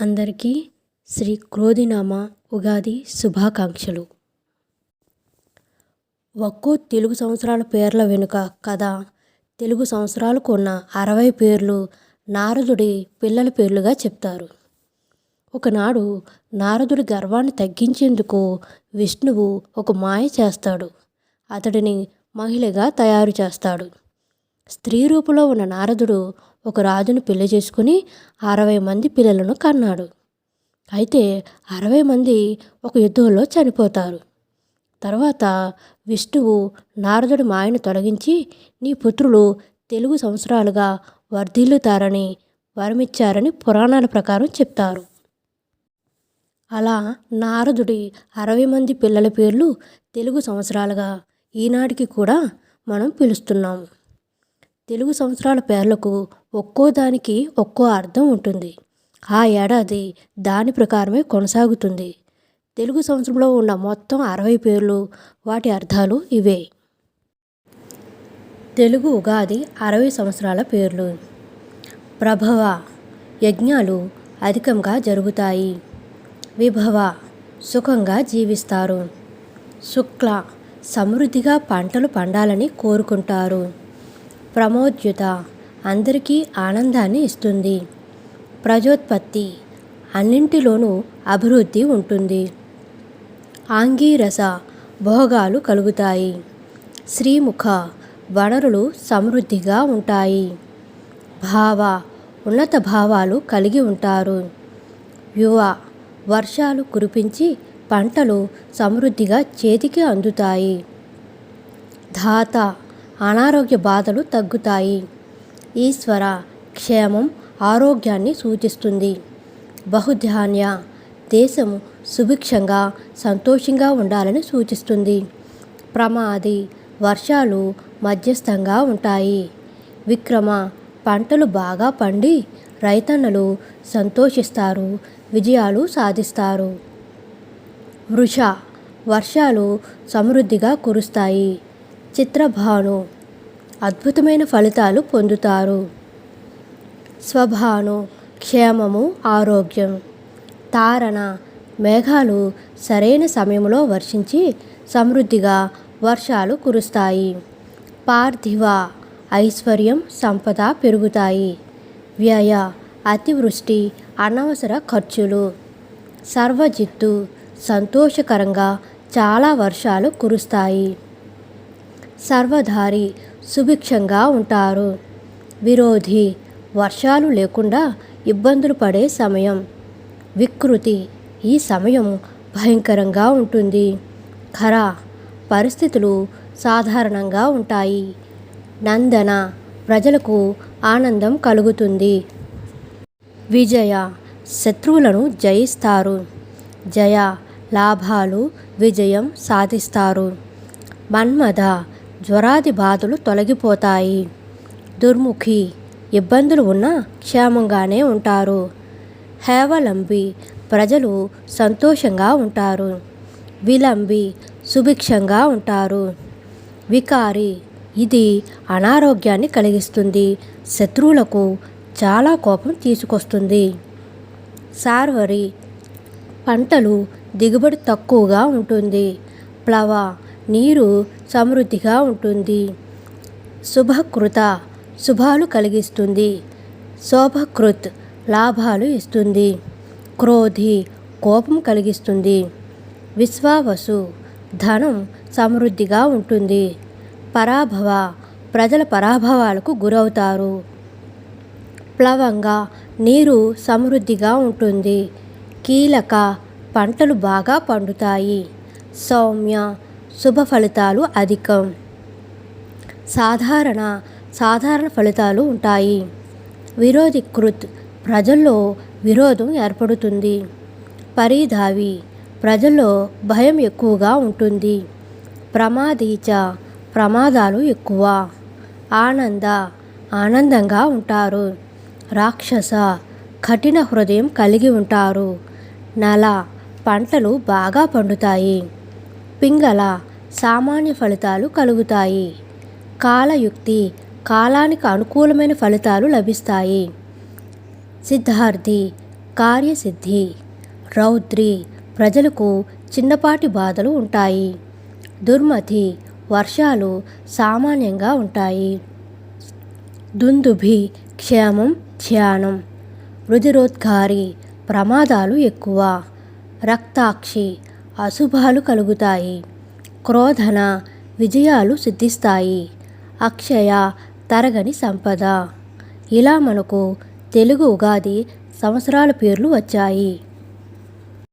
అందరికీ శ్రీ క్రోధినామ ఉగాది శుభాకాంక్షలు. ఒక్కో తెలుగు సంవత్సరాల పేర్ల వెనుక కథ తెలుగు సంవత్సరాలకు ఉన్న అరవై పేర్లు నారదుడి పిల్లల పేర్లుగా చెప్తారు. ఒకనాడు నారదుడి గర్వాన్ని తగ్గించేందుకు విష్ణువు ఒక మాయ చేస్తాడు. అతడిని మహిళగా తయారు చేస్తాడు. స్త్రీ రూపంలో ఉన్న నారదుడు ఒక రాజును పెళ్ళి చేసుకుని అరవై మంది పిల్లలను కన్నాడు. అయితే అరవై మంది ఒక యుద్ధంలో చనిపోతారు. తర్వాత విష్ణువు నారదుడి మాయను తొలగించి నీ పుత్రులు తెలుగు సంవత్సరాలుగా వర్ధిల్లుతారని వరమిచ్చారని పురాణాల ప్రకారం చెప్తారు. అలా నారదుడి అరవై మంది పిల్లల పేర్లు తెలుగు సంవత్సరాలుగా ఈనాటికి కూడా మనం పిలుస్తున్నాము. తెలుగు సంవత్సరాల పేర్లకు ఒక్కో దానికి ఒక్కో అర్థం ఉంటుంది. ఆ ఏడాది దాని ప్రకారమే కొనసాగుతుంది. తెలుగు సంవత్సరంలో ఉన్న మొత్తం అరవై పేర్లు వాటి అర్థాలు ఇవే. తెలుగు ఉగాది అరవై సంవత్సరాల పేర్లు. ప్రభవ యజ్ఞాలు అధికంగా జరుగుతాయి. విభవ సుఖంగా జీవిస్తారు. శుక్ల సమృద్ధిగా పంటలు పండాలని కోరుకుంటారు. ప్రమోద్యుత అందరికీ ఆనందాన్ని ఇస్తుంది. ప్రజోత్పత్తి అన్నింటిలోనూ అభివృద్ధి ఉంటుంది. ఆంగీరస భోగాలు కలుగుతాయి. శ్రీముఖ వనరులు సమృద్ధిగా ఉంటాయి. భావ ఉన్నత భావాలు కలిగి ఉంటారు. యువ వర్షాలు కురిపించి పంటలు సమృద్ధిగా చేతికి అందుతాయి. ధాత అనారోగ్య బాధలు తగ్గుతాయి. ఈశ్వర క్షేమం ఆరోగ్యాన్ని సూచిస్తుంది. బహుధాన్య దేశం సుభిక్షంగా సంతోషంగా ఉండాలని సూచిస్తుంది. ప్రమాది వర్షాలు మధ్యస్థంగా ఉంటాయి. విక్రమ పంటలు బాగా పండి రైతన్నలు సంతోషిస్తారు విజయాలు సాధిస్తారు. వృష వర్షాలు సమృద్ధిగా కురుస్తాయి. చిత్రభాను. అద్భుతమైన ఫలితాలు పొందుతారు. స్వభాను క్షేమము ఆరోగ్యం. తారణ మేఘాలు సరైన సమయంలో వర్షించి సమృద్ధిగా వర్షాలు కురుస్తాయి. పార్థివ ఐశ్వర్యం సంపద పెరుగుతాయి. వ్యయ అతివృష్టి అనవసర ఖర్చులు. సర్వజిత్తు సంతోషకరంగా చాలా వర్షాలు కురుస్తాయి. సర్వధారి సుభిక్షంగా ఉంటారు. విరోధి వర్షాలు లేకుండా ఇబ్బందులు పడే సమయం. వికృతి ఈ సమయం భయంకరంగా ఉంటుంది. ఖర పరిస్థితులు సాధారణంగా ఉంటాయి. నందన ప్రజలకు ఆనందం కలుగుతుంది. విజయ శత్రువులను జయిస్తారు. జయ లాభాలు విజయం సాధిస్తారు. మన్మథ జ్వరాది బాధలు తొలగిపోతాయి. దుర్ముఖి ఇబ్బందులు ఉన్నా క్షేమంగానే ఉంటారు. హేవలంబి ప్రజలు సంతోషంగా ఉంటారు. విలంబి సుభిక్షంగా ఉంటారు. వికారి ఇది అనారోగ్యాన్ని కలిగిస్తుంది. శత్రువులకు చాలా కోపం తీసుకొస్తుంది. సార్వరి పంటలు దిగుబడి తక్కువగా ఉంటుంది. ప్లవ నీరు సమృద్ధిగా ఉంటుంది. శుభకృత శుభాలు కలిగిస్తుంది. శోభకృత్ లాభాలు ఇస్తుంది. క్రోధి కోపం కలిగిస్తుంది. విశ్వావసు ధనం సమృద్ధిగా ఉంటుంది. పరాభవ ప్రజల పరాభవాలకు గురవుతారు. ప్లవంగా నీరు సమృద్ధిగా ఉంటుంది. కీలక పంటలు బాగా పండుతాయి. సౌమ్య శుభ ఫలితాలు అధికం. సాధారణ సాధారణ ఫలితాలు ఉంటాయి. విరోధికృత్ ప్రజల్లో విరోధం ఏర్పడుతుంది. పరిధావి ప్రజల్లో భయం ఎక్కువగా ఉంటుంది. ప్రమాదీచ ప్రమాదాలు ఎక్కువ. ఆనంద ఆనందంగా ఉంటారు. రాక్షస కఠిన హృదయం కలిగి ఉంటారు. నల పంటలు బాగా పండుతాయి. పింగళ సామాన్య ఫలితాలు కలుగుతాయి. కాలయుక్తి కాలానికి అనుకూలమైన ఫలితాలు లభిస్తాయి. సిద్ధార్థి కార్యసిద్ధి రౌద్రి ప్రజలకు చిన్నపాటి బాధలు ఉంటాయి. దుర్మతి వర్షాలు సామాన్యంగా ఉంటాయి. దుందుభి క్షేమం ధ్యానం రుధిరోద్గారి ప్రమాదాలు ఎక్కువ. రక్తాక్షి అశుభాలు కలుగుతాయి. క్రోధన విజయాలు సిద్ధిస్తాయి. అక్షయ తరగని సంపద. ఇలా మనకు తెలుగు ఉగాది సంవత్సరాల పేర్లు వచ్చాయి.